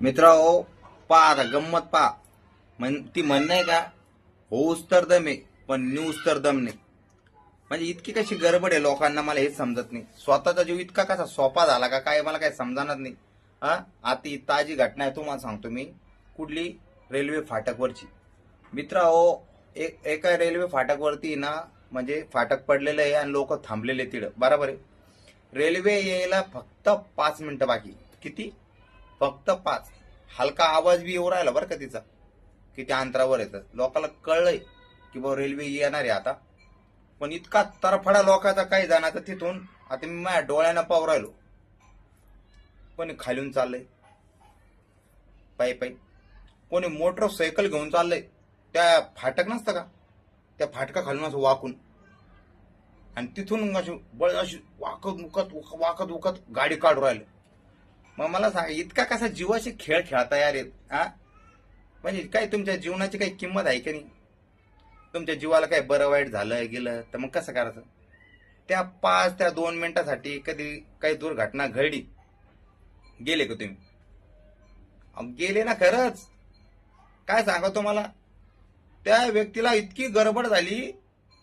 मित्र हो पा आता गंमत पा. म्हण ती म्हणणं आहे का? हो तर दम आहे पण न्यूज तर दम नाही. म्हणजे इतकी कशी गडबड आहे लोकांना मला हेच समजत नाही. स्वतःचा जीव इतका कसा सोपा झाला का काय मला काय समजणार नाही. हा? आती ताजी घटना आहे तुम्हाला सांगतो मी. कुठली? रेल्वे फाटकवरची. मित्र हो एक एका रेल्वे फाटकवरती ना म्हणजे फाटक पडलेलं आहे आणि लोक थांबलेले तिथं. बरोबर आहे. रेल्वे यायला फक्त पाच मिनिटं बाकी. किती? फक्त पाच. हलका आवाज बी येऊ राहिला बरं का तिचा. की त्या अंतरावर येतं. लोकांना कळलंय की बाबा रेल्वे येणार आहे आता. पण इतका तरफडा लोकांचा काही जाणार तिथून आता मी माझ्या डोळ्यानं पाव राहिलो. कोणी खालून चाललंय? पायी पायी. कोणी मोटरसायकल घेऊन चाललंय? त्या फाटक नसतं का? त्या फाटका खालून असं वाकून. आणि तिथून अशी बळ अशी वाकत उकत वाकत उकत गाडी काढू राहिलं. मग मला सांगा इतका कसा जीवाशी खेळ खेळता यार येत हा? म्हणजे काय तुमच्या जीवनाची काही किंमत आहे की नाही? तुमच्या जीवाला काही बरं वाईट झालं गेलं तर मग कसं करायचं? त्या पाच त्या दोन मिनिटासाठी कधी काही दुर्घटना घडली गेले का तुम्ही? गेले ना खरंच. काय सांगा तुम्हाला त्या व्यक्तीला इतकी गडबड झाली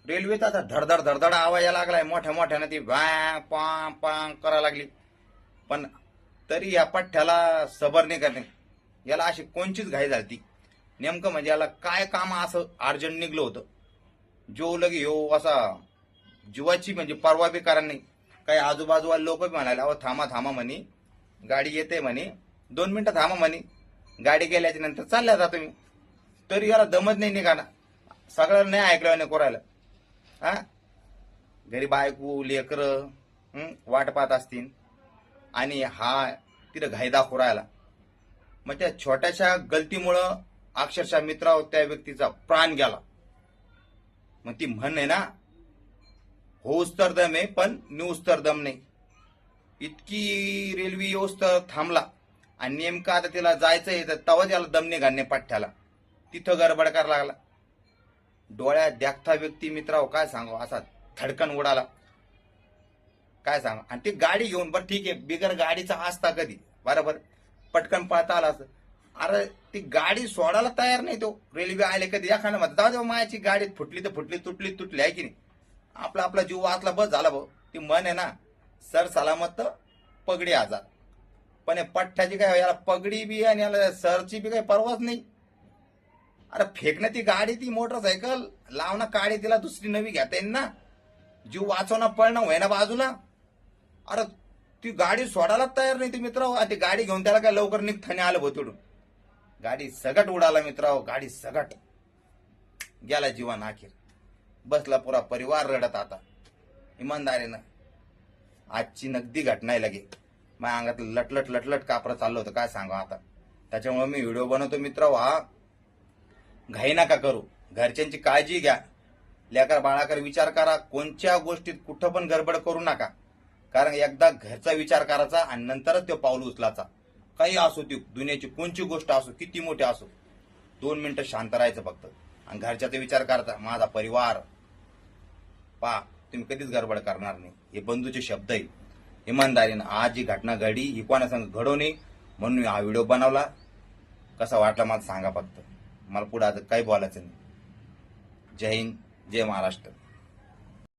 रेल्वेचा आता धडधड धडधड आवाज यायला लागलाय मोठ्या मोठ्यानं ती व्या पां पां करायला लागली. पण तरी या पठ्ठ्याला सबर नाही करणे. याला अशी कोणचीच घाई झाली नेमकं म्हणजे याला काय काम असं अर्जंट निघलं होतं. जो लगे यो असा जीवाची म्हणजे परवा बी कारण नाही. काही आजूबाजूला लोक बी म्हणाले अहो थांबा थांबा म्हणे. गाडी येते म्हणे. दोन मिनटं थांबा म्हणे. गाडी गेल्याच्यानंतर चालल्या जातो मी तरी याला दमत नाही निघाना सगळं नाही ऐकलं नाही कोरायला. हा? घरी बायको लेकर वाट पाहत असतील. आणि हा तिथं घायदा खुरायला. राहिला मग त्या छोट्याशा गलतीमुळं अक्षरशः मित्रावर त्या व्यक्तीचा प्राण गेला. मग ती म्हण आहे ना हो तर दम आहे पण न्यूज तर दम नाही. इतकी रेल्वे येऊस तर थांबला आणि नेमकं आता तिला जायचं आहे तर तवा त्याला दम नाही घालणे पाठ्याला तिथं गडबड करायला लागला. डोळ्यात देखता व्यक्ती मित्राव हो काय सांगू असा थडकन उडाला. काय सांग? आणि ती गाडी घेऊन बरं ठीक आहे बिगर गाडीचा असता कधी? बरोबर. पटकन पळता आला असं. अरे ती गाडी सोडायला तयार नाही तो. रेल्वे आले कधी? या खाना जाऊ दे मायाची गाडी फुटली तर फुटली तुटली तुटली आहे की नाही? आपला आपला जीव वाचला बस झाला भाऊ. ती मन आहे ना सर सलामत तर पगडी आजार पण हे पठ्ठ्याची काय याला पगडी बी आणि याला सरची बी काही परवाच नाही. अरे फेकणं ती गाडी ती मोटरसायकल लावणं काडी तिला दुसरी नवी घेता येईल ना. जीव वाचवणं पळणं होईना बाजूला. अरे ती गाडी सोडायला तयार नाही ती मित्र ती गाडी घेऊन त्याला काय लवकर निघताने आलं भोतडून गाडी सगट उडाला मित्र गाडी सगट. गेला जीवन अखेर बसला पुरा परिवार रडत आता. इमानदारीनं. आजची नगदी घटना आहे लगे. माझ्या अंगात लटलट लटलट कापरं चाललं होतं. काय सांगा आता? त्याच्यामुळे मी व्हिडिओ बनवतो मित्र हा. घाई नका करू. घरच्यांची काळजी घ्या. लेकर बाळाकर विचार करा. कोणत्या गोष्टीत कुठं पण गडबड करू नका. कारण एकदा घरचा विचार करायचा आणि नंतरच तो पाऊल उचलायचा. काही असो ती दुनियाची कोणची गोष्ट असो किती मोठी असो दोन मिनिटं शांत राहायचं फक्त. आणि घरच्याचा विचार करायचा माझा परिवार पा तुम्ही कधीच गडबड करणार नाही. हे बंधूचे शब्द आहे इमानदारीनं आज जी घटना घडी ही कोणासंग घडवू नये म्हणून मी हा व्हिडिओ बनवला. कसा वाटला मला सांगा फक्त. मला पुढे आता काही बोलायचं नाही. जय हिंद जय महाराष्ट्र.